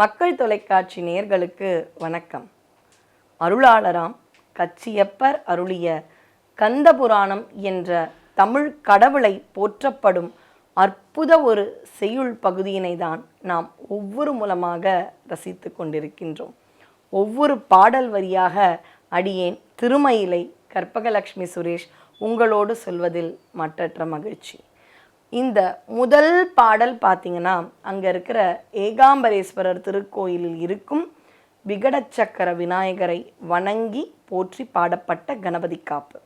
மக்கள் தொலைக்காட்சி நேர்களுக்கு வணக்கம். அருளாளராம் கச்சியப்பர் அருளிய கந்தபுராணம் என்ற தமிழ் கடவுளை போற்றப்படும் அற்புத ஒரு செய்யுள் பகுதியினை தான் நாம் ஒவ்வொரு மூலமாக ரசித்து கொண்டிருக்கின்றோம். ஒவ்வொரு பாடல் வரியாக அடியேன் திருமயிலை கற்பகலக்ஷ்மி சுரேஷ் உங்களோடு சொல்வதில் மற்றற்ற மகிழ்ச்சி. இந்த முதல் பாடல் பார்த்தீங்கன்னா அங்கே இருக்கிற ஏகாம்பரேஸ்வரர் திருக்கோயிலில் இருக்கும் விகடச்சக்கர விநாயகரை வணங்கி போற்றி பாடப்பட்ட கணபதி காப்பு.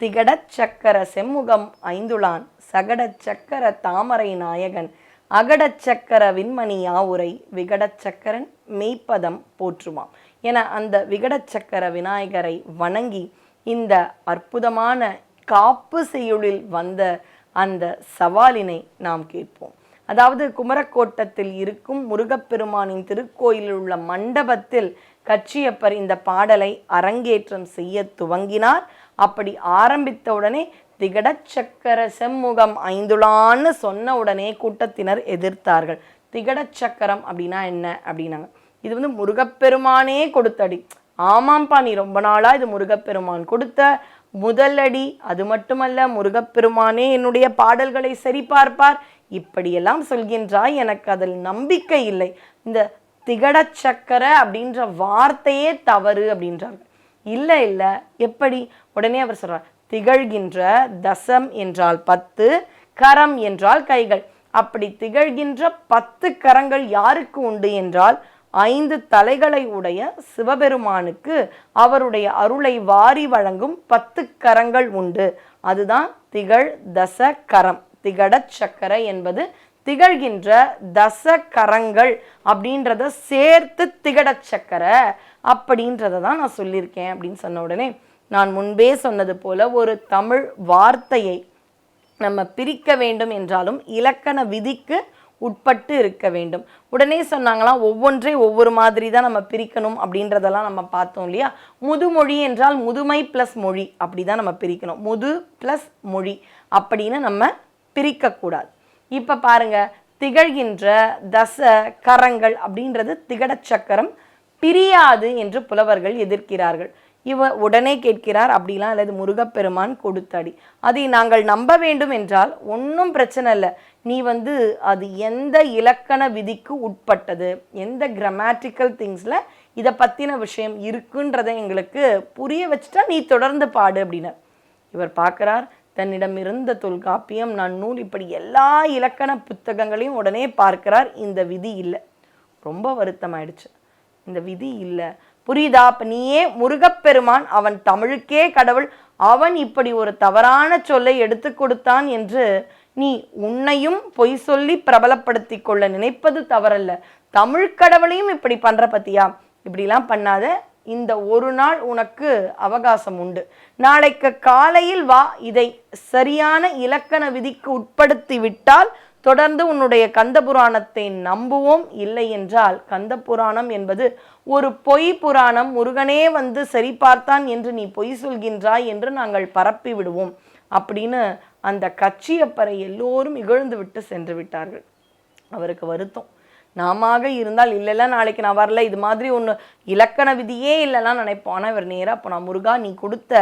திகடச்சக்கர செம்முகம் ஐந்துளான் சகடச்சக்கர தாமரை நாயகன் அகடச்சக்கர விண்மணி ஆவுரை விகடச்சக்கரன் மெய்ப்பதம் போற்றுமாம் என அந்த விகடச்சக்கர விநாயகரை வணங்கி இந்த அற்புதமான காப்பு செய்யுளில் வந்த அந்த சவாலினை நாம் கேட்போம். அதாவது குமரக்கோட்டத்தில் இருக்கும் முருகப்பெருமானின் திருக்கோயிலில் உள்ள மண்டபத்தில் கச்சியப்பர் இந்த பாடலை அரங்கேற்றம் செய்ய துவங்கினார். அப்படி ஆரம்பித்தவுடனே திகடச்சக்கர செம்முகம் ஐந்துளான்னு சொன்ன உடனே கூட்டத்தினர் எதிர்த்தார்கள். திகடச்சக்கரம் அப்படின்னா என்ன? அப்படின்னாங்க. இது வந்து முருகப்பெருமானே கொடுத்தடி ஆமாம்ப்பா நீ ரொம்ப நாளா இது முருகப்பெருமான் கொடுத்த. முதலடி அது மட்டுமல்ல முருகப்பெருமானே என்னுடைய பாடல்களை சரி பார்ப்பார். இப்படியெல்லாம் சொல்கின்றாய் எனக்கு அதில் நம்பிக்கை இல்லை. இந்த திகடச்சக்கர அப்படின்ற வார்த்தையே தவறு அப்படின்றார்கள் இல்லை இல்லை. எப்படி? உடனே அவர் சொல்றார் திகழ்கின்ற தசம் என்றால் பத்து கரம் என்றால் கைகள். அப்படி திகழ்கின்ற பத்து கரங்கள் யாருக்கு உண்டு என்றால் ஐந்து தலைகளை உடைய சிவபெருமானுக்கு அவருடைய அருளை வாரி வழங்கும் பத்து கரங்கள் உண்டு. அதுதான் திகழ் தச கரம். திகடச் சக்கரை என்பது திகழ்கின்ற தச கரங்கள் அப்படின்றத சேர்த்து திகடச் சக்கர அப்படின்றத தான் நான் சொல்லியிருக்கேன் அப்படின்னு சொன்ன உடனே நான் முன்பே சொன்னது போல ஒரு தமிழ் வார்த்தையை நம்ம பிரிக்க வேண்டும் என்றாலும் இலக்கண விதிக்கு உட்பட்டு இருக்க வேண்டும். உடனே சொன்னாங்களாம் ஒவ்வொன்றே ஒவ்வொரு மாதிரி தான் நம்ம பிரிக்கணும் அப்படின்றதெல்லாம் நம்ம பார்த்தோம் இல்லையா? முதுமொழி என்றால் முதுமை ப்ளஸ் மொழி. அப்படி தான் நம்ம பிரிக்கணும். முது ப்ளஸ் மொழி அப்படின்னு நம்ம பிரிக்கக்கூடாது. இப்போ பாருங்க திகழ்கின்ற தச கரங்கள் அப்படின்றது திகடச்சக்கரம் பிரியாது என்று புலவர்கள் எதிர்க்கிறார்கள். இவ உடனே கேட்கிறார் அப்படிலாம் அல்லது முருகப்பெருமான் கொடுத்தடி. அதை நாங்கள் நம்ப வேண்டும் என்றால் ஒன்றும் பிரச்சனை இல்லை. நீ வந்து அது எந்த இலக்கண விதிக்கு உட்பட்டது எந்த கிராமட்டிக்கல் திங்ஸில் இதை பற்றின விஷயம் இருக்குன்றதை எங்களுக்கு புரிய வச்சுட்டா நீ தொடர்ந்து பாடு அப்படின்னார். இவர் பார்க்குறார் தன்னிடம் இருந்த தொல்காப்பியம் நான் நூல் இப்படி எல்லா இலக்கண புத்தகங்களையும் உடனே பார்க்கிறார். இந்த விதி இல்லை. ரொம்ப வருத்தமாயிடுச்சு. இந்த விதி இல்லை. புரியுதா? அப்ப நீயே முருகப்பெருமான் அவன் தமிழுக்கே கடவுள். அவன் இப்படி ஒரு தவறான சொல்லை எடுத்து கொடுத்தான் என்று நீ உன்னையும் பொய் சொல்லி பிரபலப்படுத்தி கொள்ள நினைப்பது தவறல்ல. தமிழ் கடவுளையும் இப்படி பண்ற பத்தியா? இப்படிலாம் பண்ணாத. இந்த ஒரு நாள் உனக்கு அவகாசம் உண்டு. நாளைக்கு காலையில் வா இதை சரியான இலக்கண விதிக்கு உட்படுத்தி விட்டால் தொடர்ந்து உன்னுடைய கந்த புராணத்தை நம்புவோம். இல்லை என்றால் கந்த புராணம் என்பது ஒரு பொய் புராணம். முருகனே வந்து சரி பார்த்தான் என்று நீ பொய் சொல்கின்றாய் என்று நாங்கள் பரப்பி விடுவோம். அப்படின்னு அந்த கட்சியப்பரை எல்லோரும் இகழ்ந்து விட்டு சென்று விட்டார்கள். அவருக்கு வருத்தம். நாமாக இருந்தால் இல்லைல்ல நாளைக்கு நான் வரல இது மாதிரி ஒன்று இலக்கண விதியே இல்லைலாம் நினைப்போம். ஆனால் இவர் நேராக போனால் நான் முருகா நீ கொடுத்த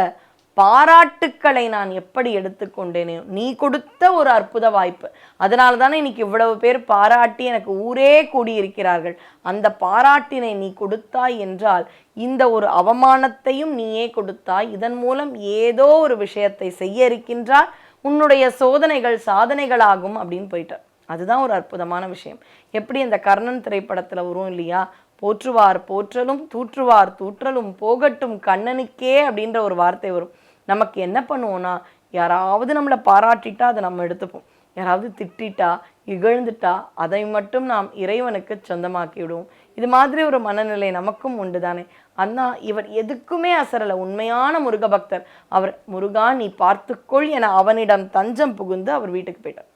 பாராட்டுக்களை நான் எப்படி எடுத்துக்கொண்டேனே? நீ கொடுத்த ஒரு அற்புத வாய்ப்பு. அதனால தானே இன்னைக்கு இவ்வளவு பேர் பாராட்டி எனக்கு ஊரே கூடியிருக்கிறார்கள். அந்த பாராட்டினை நீ கொடுத்தாய் என்றால் இந்த ஒரு அவமானத்தையும் நீயே கொடுத்தாய். இதன் மூலம் ஏதோ ஒரு விஷயத்தை செய்ய இருக்கின்றால் உன்னுடைய சோதனைகள் சாதனைகளாகும் அப்படின்னு போயிட்டார். அதுதான் ஒரு அற்புதமான விஷயம். எப்படி அந்த கர்ணன் திரைப்படத்தில் வரும் இல்லையா? போற்றுவார் போற்றலும் தூற்றுவார் தூற்றலும் போகட்டும் கண்ணனுக்கே அப்படின்ற ஒரு வார்த்தை வரும். நமக்கு என்ன பண்ணுவோன்னா யாராவது நம்மளை பாராட்டிட்டா அதை நம்ம எடுத்துப்போம். யாராவது திட்டிட்டா இகழ்ந்துட்டா அதை மட்டும் நாம் இறைவனுக்கு சொந்தமாக்கி விடுவோம் இது மாதிரி ஒரு மனநிலை நமக்கும் உண்டு தானே அண்ணா இவர் எதுக்குமே அசரலை. உண்மையான முருக பக்தர் அவர் முருகா நீ பார்த்துக்கொள் என அவனிடம் தஞ்சம் புகுந்து அவர் வீட்டுக்கு போயிட்டார்.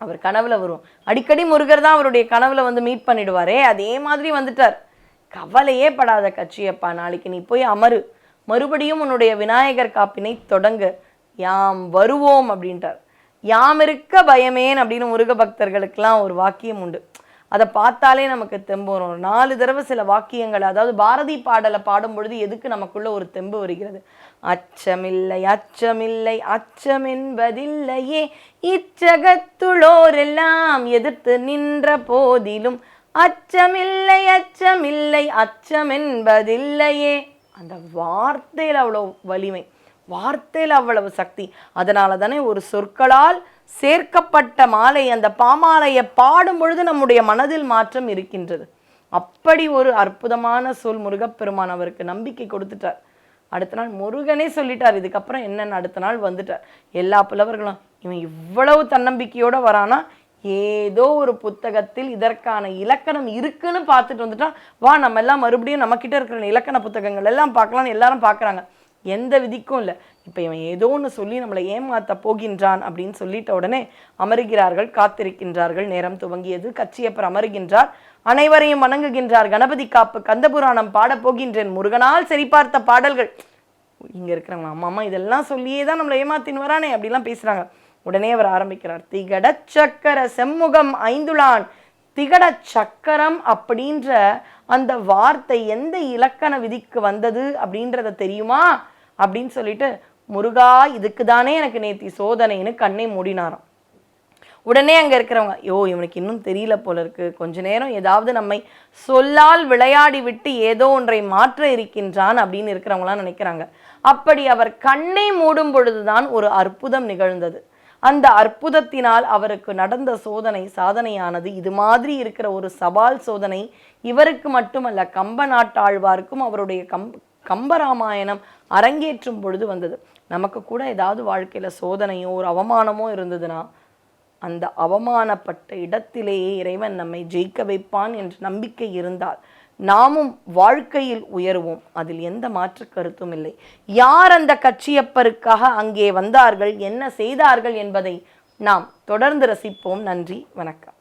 அவர் கனவுல வரும் அடிக்கடி முருகர் தான் அவருடைய கனவுல வந்து மீட் பண்ணிடுவாரே. அதே மாதிரி வந்துட்டார். கவலையே படாத கட்சியப்பா நாளைக்கு நீ போய் அமரு. மறுபடியும் உன்னுடைய விநாயகர் காப்பினை தொடங்கு. யாம் வருவோம் அப்படின்றார். யாம் இருக்க பயமேன் அப்படின்னு முருக பக்தர்களுக்கெல்லாம் ஒரு வாக்கியம் உண்டு. அதை பார்த்தாலே நமக்கு தெம்பு வரும். நாலு தடவை சில வாக்கியங்கள் அதாவது பாரதி பாடலை பாடும் பொழுது எதுக்கு நமக்குள்ள ஒரு தெம்பு வருகிறது? அச்சமில்லை அச்சமில்லை அச்சம் என்பதில்லையே இச்சகத்துளோரெல்லாம் எதிர்த்து நின்ற போதிலும் அச்சமில்லை அச்சமில்லை அச்சம் என்பதில்லையே அந்த வார்த்தையில் அவ்வளோ வலிமை வார்த்தையில் அவ்வளவு சக்தி. அதனால தானே ஒரு சொற்களால் சேர்க்கப்பட்ட மாலை அந்த பாமாலையை பாடும் பொழுது நம்முடைய மனதில் மாற்றம் இருக்கின்றது. அப்படி ஒரு அற்புதமான சொல் முருகப்பெருமான் அவருக்கு நம்பிக்கை கொடுத்துட்டார். அடுத்த நாள் முருகனே சொல்லிட்டார் இதுக்கப்புறம் என்னென்னு அடுத்த நாள் வந்துட்டார். எல்லா புலவர்களும் இவன் இவ்வளவு தன்னம்பிக்கையோடு வரானா ஏதோ ஒரு புத்தகத்தில் இதற்கான இலக்கணம் இருக்குன்னு பார்த்துட்டு வந்துட்டான் வா நம்ம எல்லாம் மறுபடியும் நம்மக்கிட்ட இருக்கிற இலக்கண புத்தகங்கள் எல்லாம் பார்க்கலாம்னு எல்லாரும் பார்க்குறாங்க. எந்த விதிக்கும் இல்லை. இப்போ இவன் ஏதோ ஒன்று சொல்லி நம்மளை ஏமாத்த போகின்றான் அப்படின்னு சொல்லிட்ட உடனே அமருகிறார்கள் காத்திருக்கின்றார்கள் நேரம் துவங்கியது. கச்சியப்பர் அமருகின்றார் அனைவரையும் வணங்குகின்றார். கணபதி காப்பு கந்தபுராணம் பாடப் போகின்றேன். முருகனால் சரிபார்த்த பாடல்கள். இங்கே இருக்கிறவங்க அம்மா அம்மா இதெல்லாம் சொல்லியே தான் நம்மளை ஏமாத்தின்னு வரானே அப்படிலாம் பேசுகிறாங்க உடனே அவர் ஆரம்பிக்கிறார். திகட சக்கர செம்முகம் ஐந்துளான். திகட சக்கரம் அப்படின்ற அந்த வார்த்தை எந்த இலக்கண விதிக்கு வந்தது அப்படின்றத தெரியுமா? அப்படின்னு சொல்லிட்டு முருகா இதுக்கு தானே எனக்கு நேத்தி சோதனைன்னு கண்ணை மூடினாராம். உடனே அங்கே இருக்கிறவங்க யோ இவனுக்கு இன்னும் தெரியல போல இருக்கு. கொஞ்ச நேரம் ஏதாவது நம்மை சொல்லால் விளையாடி விட்டு ஏதோ ஒன்றை மாற்ற இருக்கின்றான் அப்படின்னு இருக்கிறவங்களாம் நினைக்கிறாங்க. அப்படி அவர் கண்ணை மூடும் பொழுதுதான் ஒரு அற்புதம் நிகழ்ந்தது. அந்த அற்புதத்தினால் அவருக்கு நடந்த சோதனை சாதனையானது இது மாதிரி இருக்கிற ஒரு சவால் சோதனை. இவருக்கு மட்டுமல்ல கம்ப நாட்டாழ்வாருக்கும் அவருடைய கம் கம்பராமாயணம் அரங்கேற்றும் பொழுது வந்தது. நமக்கு கூட ஏதாவது வாழ்க்கையில் சோதனையோ ஒரு அவமானமோ இருந்ததுன்னா அந்த அவமானப்பட்ட இடத்திலேயே இறைவன் நம்மை ஜெயிக்க வைப்பான் என்ற நம்பிக்கை இருந்தால் நாமும் வாழ்க்கையில் உயருவோம். அதில் எந்த மாற்று கருத்தும் இல்லை. யார் அந்த கட்சியப்பருக்காக அங்கே வந்தார்கள்? என்ன செய்தார்கள் என்பதை நாம் தொடர்ந்து ரசிப்போம். நன்றி. வணக்கம்.